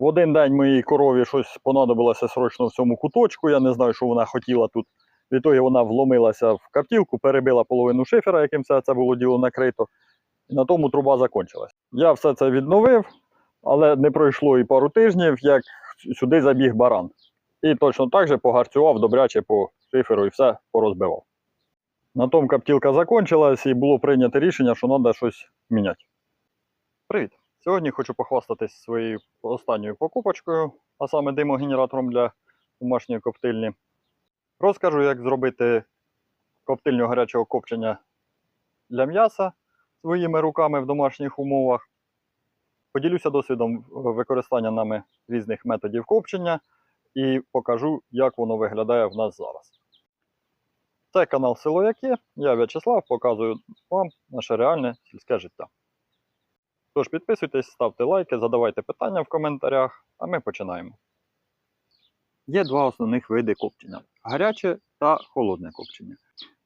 В один день моїй корові щось понадобилося срочно в цьому куточку. Я не знаю, що вона хотіла тут. Відтоді вона вломилася в каптілку, перебила половину шифера, яким все це було діло накрито. І на тому труба закінчилась. Я все це відновив, але не пройшло і пару тижнів, як сюди забіг баран. І точно так же погарцював добряче по шиферу і все порозбивав. На тому каптілка закінчилась і було прийнято рішення, що треба щось міняти. Привіт! Сьогодні хочу похвастатись своєю останньою покупочкою, а саме димогенератором для домашньої коптильні. Розкажу, як зробити коптильню гарячого копчення для м'яса своїми руками в домашніх умовах. Поділюся досвідом використання нами різних методів копчення і покажу, як воно виглядає в нас зараз. Це канал Село Я В'ячеслав, показую вам наше реальне сільське життя. Тож підписуйтесь, ставте лайки, задавайте питання в коментарях, а ми починаємо. Є два основних види копчення: гаряче та холодне копчення.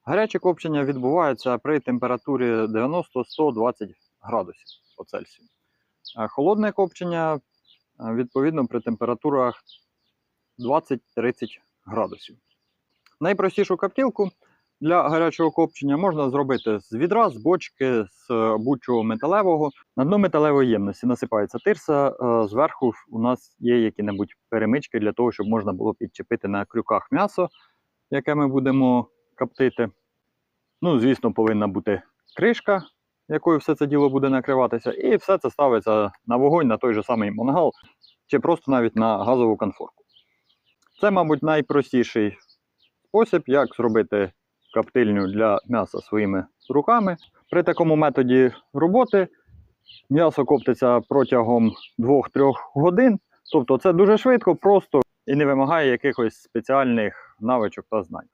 Гаряче копчення відбувається при температурі 90-120 градусів по Цельсію. А холодне копчення відповідно при температурах 20-30 градусів. Найпростішу коптілку для гарячого копчення можна зробити з відра, з бочки, з е, будь-чого металевого. На дно металевої ємності насипається тирса. е, Зверху у нас є які-небудь перемички для того, щоб можна було підчепити на крюках м'ясо, яке ми будемо коптити. Ну, звісно, повинна бути кришка, якою все це діло буде накриватися, і все це ставиться на вогонь на той же самий мангал, чи просто навіть на газову конфорку. Це, мабуть, найпростіший спосіб, як зробити коптильню для м'яса своїми руками. При такому методі роботи м'ясо коптиться протягом 2-3 годин. Тобто це дуже швидко, просто і не вимагає якихось спеціальних навичок та знань.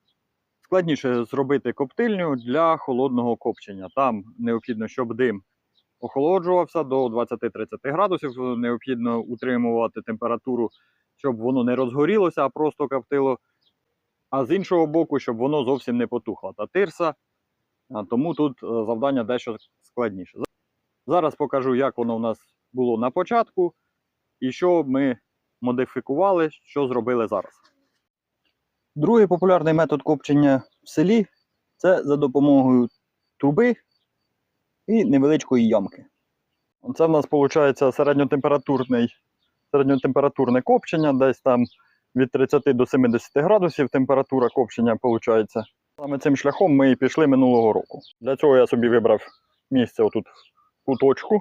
Складніше зробити коптильню для холодного копчення. Там необхідно, щоб дим охолоджувався до 20-30 градусів. Необхідно утримувати температуру, щоб воно не розгорілося, а просто коптило а з іншого боку, щоб воно зовсім не потухло. Та тирса, тому тут е, завдання дещо складніше. Зараз покажу, як воно у нас було на початку і що ми модифікували, що зробили зараз. Другий популярний метод копчення в селі це за допомогою труби і невеличкої ямки. Це в нас виходить середньотемпературний, середньотемпературне копчення, десь там від 30 до 70 градусів температура копчення виходить. Саме цим шляхом ми і пішли минулого року. Для цього я собі вибрав місце отут в куточку,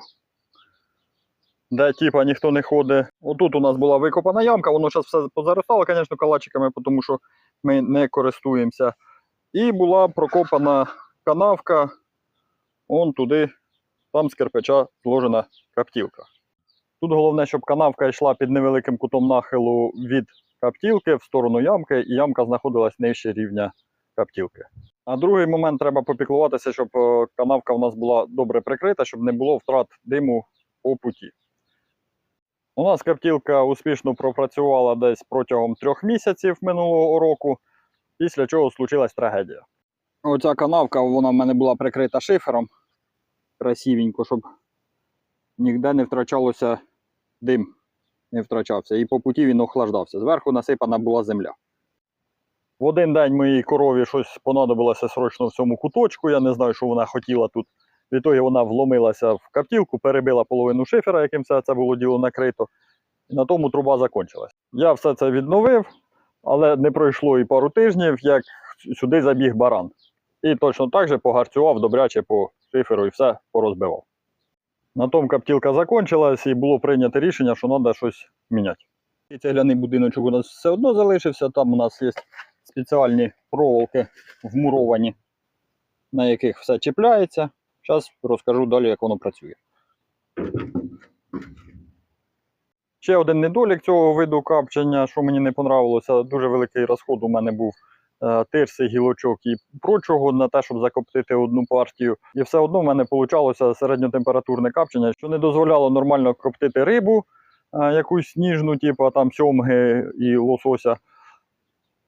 де типа ніхто не ходить. Отут у нас була викопана ямка, воно зараз все позаростало, звісно, калачиками, тому що ми не користуємося. І була прокопана канавка, он туди, там з кирпича зложена каптілка. Тут головне, щоб канавка йшла під невеликим кутом нахилу від каптілки в сторону ямки, і ямка знаходилась нижче рівня каптілки. А другий момент треба попіклуватися, щоб е, канавка у нас була добре прикрита, щоб не було втрат диму по путі. У нас каптілка успішно пропрацювала десь протягом трьох місяців минулого року, після чого случилась трагедія. Оця канавка вона в мене була прикрита шифером красивенько, щоб ніде не втрачалося дим не втрачався. І по путі він охлаждався. Зверху насипана була земля. В один день моїй корові щось понадобилося срочно в цьому куточку. Я не знаю, що вона хотіла тут. Відтоді вона вломилася в каптілку, перебила половину шифера, яким все це було діло накрито. І на тому труба закінчилась. Я все це відновив, але не пройшло і пару тижнів, як сюди забіг баран. І точно так же погарцював добряче по шиферу і все порозбивав. На тому каптілка закінчилась і було прийнято рішення, що треба щось міняти. І цегляний будиночок у нас все одно залишився. Там у нас є спеціальні проволоки вмуровані, на яких все чіпляється. Зараз розкажу далі, як воно працює. Ще один недолік цього виду капчення, що мені не понравилося, дуже великий розход у мене був тирси, гілочок і прочого на те, щоб закоптити одну партію. І все одно в мене вийшло середньотемпературне капчення, що не дозволяло нормально коптити рибу, е, якусь ніжну, типу там сьомги і лосося,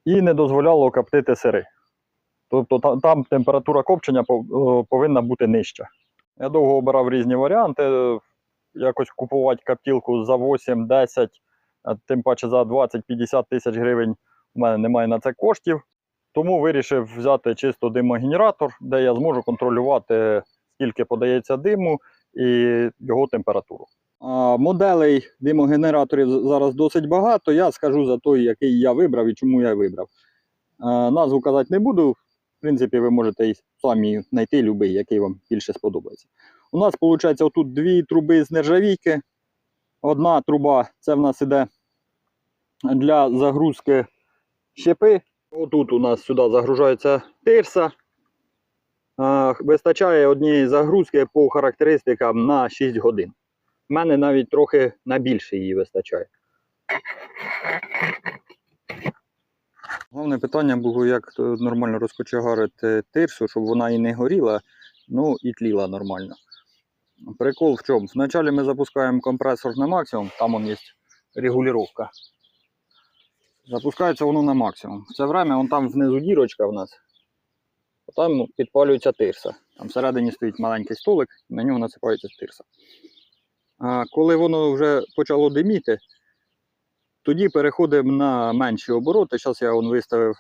і не дозволяло коптити сири. Тобто там, температура копчення е, повинна бути нижча. Я довго обирав різні варіанти. якось купувати каптілку за 8-10, тим паче за 20-50 тисяч гривень у мене немає на це коштів. Тому вирішив взяти чисто димогенератор, де я зможу контролювати, скільки подається диму і його температуру. Моделей димогенераторів зараз досить багато. Я скажу за той, який я вибрав і чому я вибрав. Назву казати не буду. В принципі, ви можете і самі знайти будь-який, який вам більше сподобається. У нас виходить отут дві труби з нержавійки. Одна труба це в нас іде для загрузки щепи. Отут у нас сюди загружається тирса. Вистачає однієї загрузки по характеристикам на 6 годин. У мене навіть трохи на більше її вистачає. Головне питання було, як нормально розкочегарити тирсу, щоб вона і не горіла, ну і тліла нормально. Прикол в чому? Вначалі ми запускаємо компресор на максимум, там є регулювання. Запускається воно на максимум. В це время вон там внизу дірочка в нас. Там підпалюється тирса. Там всередині стоїть маленький столик, на нього насипається тирса. А коли воно вже почало диміти, тоді переходимо на менші обороти. Зараз я вон виставив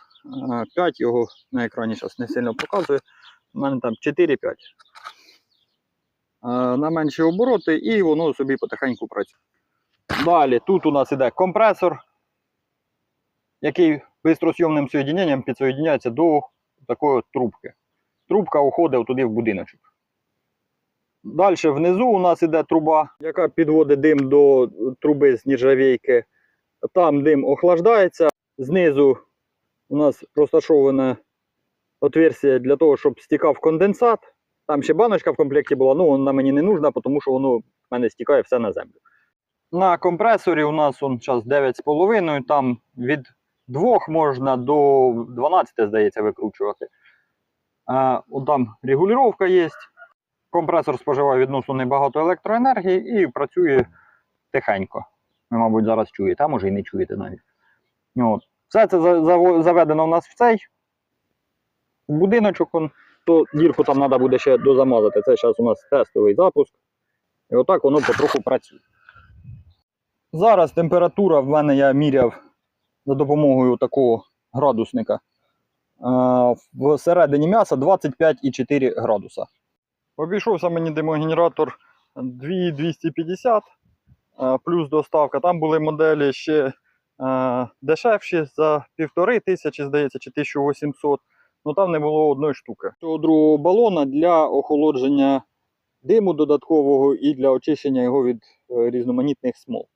5, його на екрані зараз не сильно показує. У мене там 4-5. На менші обороти і воно собі потихеньку працює. Далі тут у нас іде компресор, який бистросйомним соєдіненням підсоєдняється до такої трубки. Трубка уходить туди в будиночок. Далі внизу у нас іде труба, яка підводить дим до труби з нержавійки. Там дим охлаждається. Знизу у нас розташоване отверстие для того, щоб стікав конденсат. Там ще баночка в комплекті була, ну вона мені не нужна, тому що воно в мене стікає все на землю. На компресорі у нас он зараз 9,5, там від 2 можна до 12, здається, викручувати. От там регулювання є. Компресор споживає відносно небагато електроенергії і працює тихенько. Ви, мабуть, зараз чуєте, а може і не чуєте навіть. От. Все це заведено у нас в цей будиночок. То дірку там треба буде ще дозамазати. Це зараз у нас тестовий запуск. І отак воно потроху працює. Зараз температура в мене я міряв за допомогою такого градусника. А, Всередині м'яса 25,4 градуса. Обійшовся мені димогенератор 2250 плюс доставка. Там були моделі ще дешевші за півтори тисячі, здається, чи 1800. Ну там не було одної штуки. Цього другого балона для охолодження диму додаткового і для очищення його від е, різноманітних смол.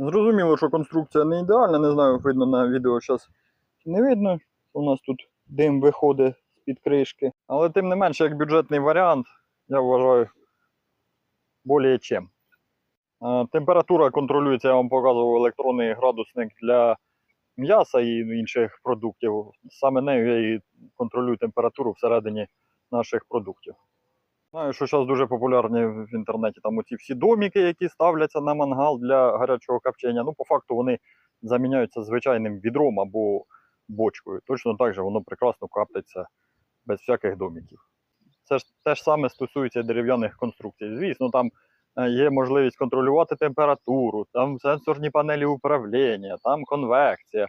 Зрозуміло, що конструкція не ідеальна, не знаю, видно на відео зараз чи не видно. У нас тут дим виходить з-під кришки. Але тим не менше, як бюджетний варіант, я вважаю более чим. Температура контролюється, я вам показував електронний градусник для м'яса і інших продуктів. Саме нею я і контролюю температуру всередині наших продуктів. Знаю, що зараз дуже популярні в інтернеті там оці всі доміки, які ставляться на мангал для гарячого копчення. Ну, по факту вони заміняються звичайним відром або бочкою. Точно так же воно прекрасно коптиться без всяких доміків. Це ж те ж саме стосується дерев'яних конструкцій. Звісно, там е, є можливість контролювати температуру, там сенсорні панелі управління, там конвекція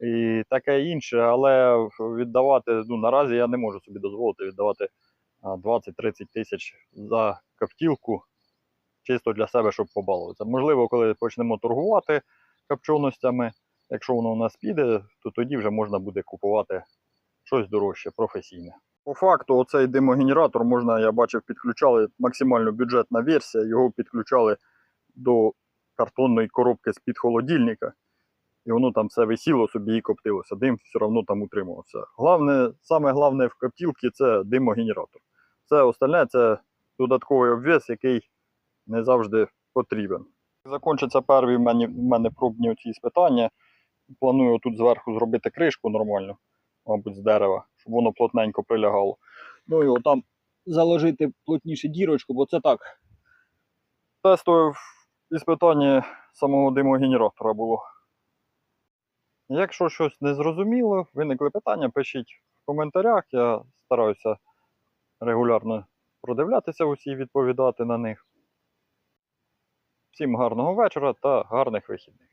і таке інше, але віддавати, ну наразі я не можу собі дозволити віддавати 20-30 тисяч за каптілку чисто для себе, щоб побалуватися. Можливо, коли почнемо торгувати копченостями, якщо воно у нас піде, то тоді вже можна буде купувати щось дорожче, професійне. По факту, оцей димогенератор можна, я бачив, підключали максимально бюджетна версія, його підключали до картонної коробки з-під холодильника. І воно там все висіло собі і коптилося. Дим все одно там утримувався. Главне, саме головне в коптілці це димогенератор. Все остальне це додатковий обвес, який не завжди потрібен. Закінчаться перві в мене, в мене пробні ці спитання. Планую тут зверху зробити кришку нормальну, мабуть, з дерева, щоб воно плотненько прилягало. Ну і отам заложити плотніше дірочку, бо це так. Тестове іспитання самого димогенератора було. Якщо щось не зрозуміло, виникли питання, пишіть в коментарях. Я стараюся регулярно продивлятися усі і відповідати на них. Всім гарного вечора та гарних вихідних.